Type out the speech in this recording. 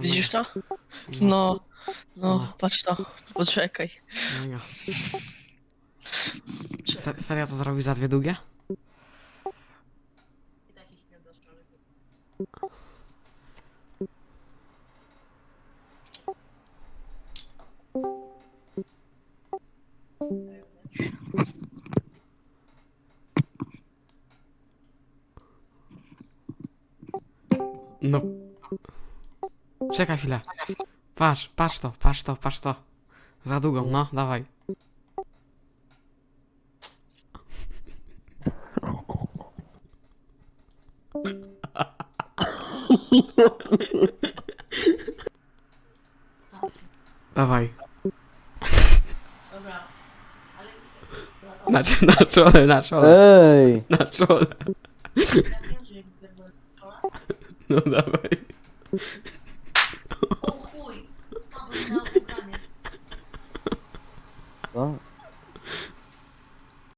Widzisz to? No, no, No. patrz to. Poczekaj. Se, serio to zrobisz za dwie długie? No. Czekaj chwilę. Patrz, patrz to, patrz to, patrz to. Za długą, no, dawaj. Dawaj. Dobra. Na, na czole, na czole, Ej! na czole. No dawaj. O chuj! Padłem na ubranie. Co?